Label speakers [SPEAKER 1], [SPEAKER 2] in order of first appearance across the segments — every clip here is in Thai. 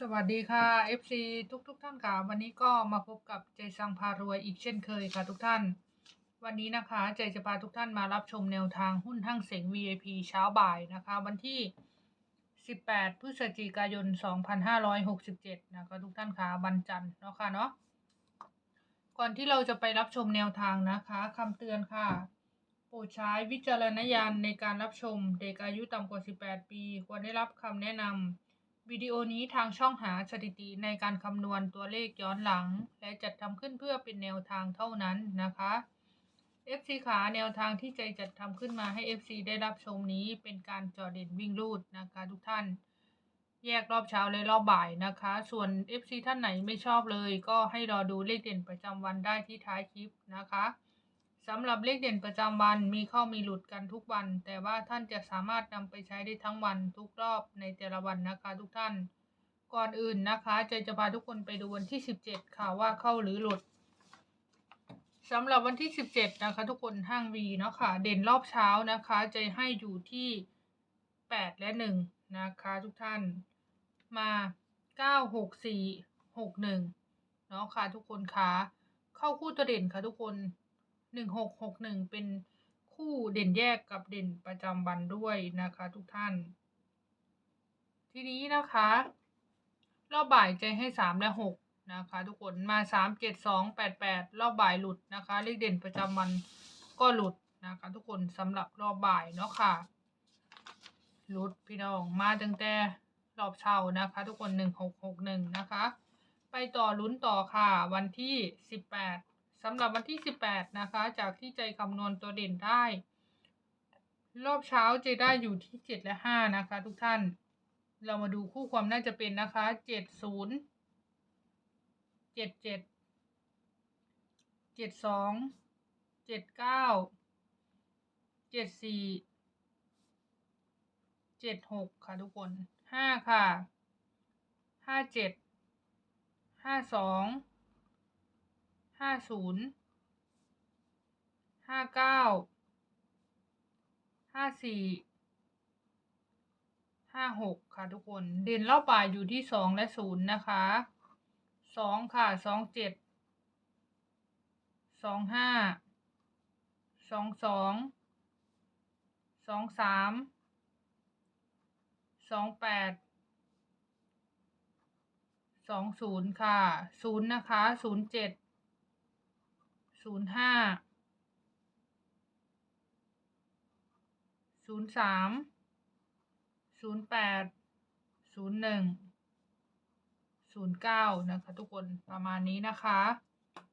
[SPEAKER 1] สวัสดีค่ะ FC ทุกทุกท่านค่ะ วันนี้ก็มาพบกับใจสังพารวยอีกเช่นเคยค่ะทุกท่าน วันนี้นะคะ ใจจะพาทุกท่านมารับชมแนวทางหุ้นทั้งเสง VIP เช้าบ่ายนะคะ วันที่ 18 พฤศจิกายน 2567 นะคะทุกท่านค่ะวันจันทร์เนาะค่ะเนาะก่อนที่เราจะไปรับชมแนวทางนะคะคำเตือนค่ะโปรดใช้วิจารณญาณในการรับชมเด็กอายุต่ำกว่า 18 ปี ควรได้รับคำแนะนำ วิดีโอนี้ทางช่องหาสถิติในการคำนวณตัวเลขย้อนหลัง และจัดทำขึ้นเพื่อเป็นแนวทางเท่านั้นนะคะ FC ขาแนวทางที่ใจจัดทำขึ้นมาให้ FC ได้รับชมนี้เป็นการจอเด่นวิ่งรูดนะคะทุกท่าน แยกรอบเช้าและรอบบ่ายนะคะ ส่วน FC ท่านไหนไม่ชอบเลย ก็ให้รอดูเลขเด่นประจำวันได้ที่ท้ายคลิปนะคะ สำหรับเลขเด่นประจำวันมีเข้ามีหลุดกันทุกวัน แต่ว่าท่านจะสามารถนำไปใช้ได้ทั้งวันทุกรอบในแต่ละวันนะคะทุกท่าน ก่อนอื่นนะคะใจจะพาทุกคนไปดูวันที่ 17 ค่ะว่าเข้าหรือหลุดสำหรับวันที่ 17 นะคะ ทุกคนห้างวีเนาะค่ะเด่นรอบเช้านะคะใจให้อยู่ที่ 8 และ 1 นะคะทุกท่านมา 9 6 4 6 1 เนาะค่ะทุกคนคะเข้าคู่ตัวเด่นค่ะทุกคน 1 6 6 1เป็นคู่เด่นแยกกับเด่นประจำวันด้วยนะคะ ทุกท่าน ทีนี้นะคะรอบบ่ายใจให้สามและหกนะคะ ทุกคนมาสามเจ็ดสองแปดแปดรอบบ่ายหลุดนะคะ เลขเด่นประจำวันก็หลุดนะคะ ทุกคนสำหรับรอบบ่ายเนาะค่ะหลุดพี่น้องมาตั้งแต่รอบเช้านะคะ ทุกคนหนึ่งหกหกหนึ่งนะคะ ไปต่อลุ้นต่อค่ะ วันที่สิบแปด สำหรับวันที่สิบแปดนะคะ จากที่ใจคำนวณตัวเด่นได้ รอบเช้าจะได้อยู่ที่เจ็ดและห้านะคะ ทุกท่าน เรามาดูคู่ความน่าจะเป็นนะคะเจ็ดศูนย์เจ็ดเจ็ดเจ็ดสองเจ็ดเก้าเจ็ดสี่เจ็ดหกค่ะทุกคนห้าค่ะห้าเจ็ด ห้าศูนย์ห้าเก้าห้าสี่ห้าหกค่ะทุกคน เด่นรอบบ่าอยู่ที่สองและศูนย์นะคะสองค่ะสองเจ็ดสองห้าสองสองสองสามสองแปดสองศูนย์ค่ะศูนย์นะคะศูนย์เจ็ด ศูนย์ห้าศูนย์สามศูนย์แปดศูนย์หนึ่งศูนย์เก้านะคะทุกคนประมาณนี้นะคะ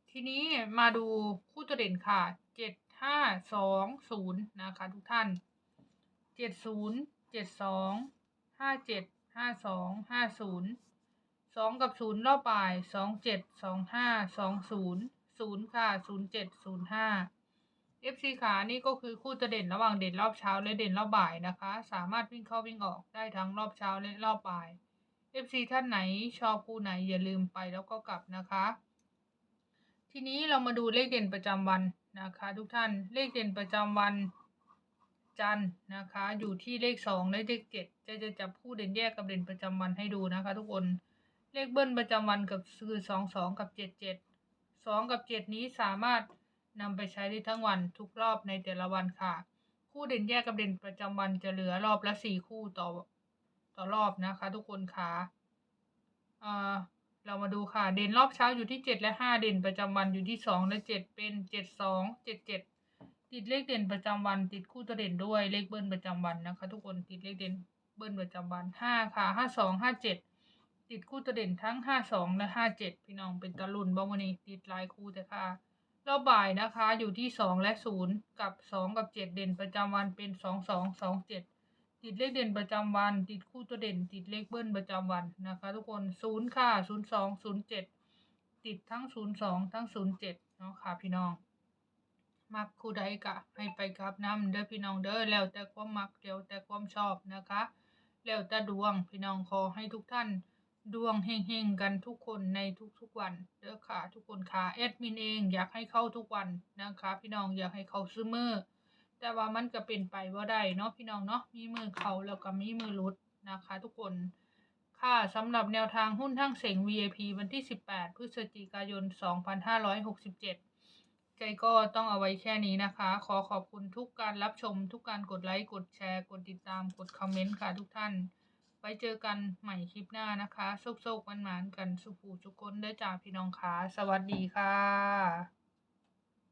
[SPEAKER 1] ทีนี้มาดูคู่ตัวเด่นค่ะเจ็ดห้าสองศูนย์นะคะทุกท่านเจ็ดศูนย์เจ็ดสองห้าเจ็ดห้าสองห้าศูนย์สองกับศูนย์รอบบ่ายสองเจ็ดสองห้าสองศูนย์ ศูนย์ค่ะศูนย์เจ็ดศูนย์ห้า FC ขานี่ก็คือคู่ตัวเด่นระหว่างเด่นรอบเช้าและเด่นรอบบ่ายนะคะ สามารถวิ่งเข้าวิ่งออกได้ทั้งรอบเช้าและรอบบ่าย FC ท่านไหนชอบคู่ไหนอย่าลืมไปแล้วก็กลับนะคะ ทีนี้เรามาดูเลขเด่นประจำวันนะคะ ทุกท่านเลขเด่นประจำวันจันทร์นะคะ อยู่ที่เลขสองและเลขเจ็ดจะจะจับคู่เด่นแยกกับเด่นประจำวันให้ดูนะคะ ทุกคนเลขเบิ้ลประจำวันกับคือสองสองกับเจ็ดเจ็ด สองกับเจ็ดนี้สามารถนำไปใช้ได้ทั้งวันทุกรอบในแต่ละวันค่ะ คู่เด่นแยกกับเด่นประจำวันจะเหลือรอบละสี่คู่ต่อต่อรอบนะคะ ทุกคนค่ะเอ่อเรามาดูค่ะ เด่นรอบเช้าอยู่ที่เจ็ดและห้าเด่นประจำวันอยู่ที่สองและเจ็ดเป็นเจ็ดสองเจ็ดเจ็ดติดเลขเด่นประจำวัน ติดคู่ตัวเด่นด้วยเลขเบิ้ลประจำวันนะคะ ทุกคนติดเลขเด่นเบิ้ลประจำวันห้าค่ะห้าสองห้าเจ็ด ติดคู่ตัวเด่นทั้งห้าสองและห้าเจ็ดพี่น้องเป็นตะลุนบ้างวันนี้ติดหลายคู่แต่ค่ะรอบบ่ายนะคะอยู่ที่สองและศูนย์กับสองกับเจ็ดเด่นประจำวันเป็นสองสองสองเจ็ดติดเลขเด่นประจำวัน ติดคู่ตัวเด่น ติดเลขเบิ้ลประจำวันนะคะ ทุกคนศูนย์ค่ะศูนย์สองศูนย์เจ็ดติดทั้งศูนย์สองทั้งศูนย์เจ็ดเนาะค่ะพี่น้อง มักคู่ใดกะ ให้ไปครับน้ำเด้อพี่น้องเด้อแล้วแต่ความมักแล้วแต่ความชอบนะคะ แล้วแต่ดวงพี่น้องขอให้ทุกท่าน ดวงเฮงๆกันทุกคนในทุกๆวันเด้อค่ะ ทุกคนค่ะแอดมินเองอยากให้เข้าทุกวันนะคะ พี่น้องอยากให้เข้าซื้อมือแต่ว่ามันก็เป็นไปว่าได้เนาะพี่น้องเนาะมีมือเขาแล้วก็มีมือหลุดนะคะ ทุกคนค่ะสำหรับแนวทางหุ้นทั้งเสง VIP วันที่ 18 พฤศจิกายน 2567 ใจก็ต้องเอาไว้แค่นี้นะคะ ขอขอบคุณทุกการรับชม ทุกการกดไลค์ กดแชร์ กดติดตาม กดคอมเมนต์ค่ะทุกท่าน ไว้เจอกันใหม่คลิปหน้านะคะโชคๆมันๆกันสุขูสุคนได้จากพี่น้องค่ะสวัสดีค่ะ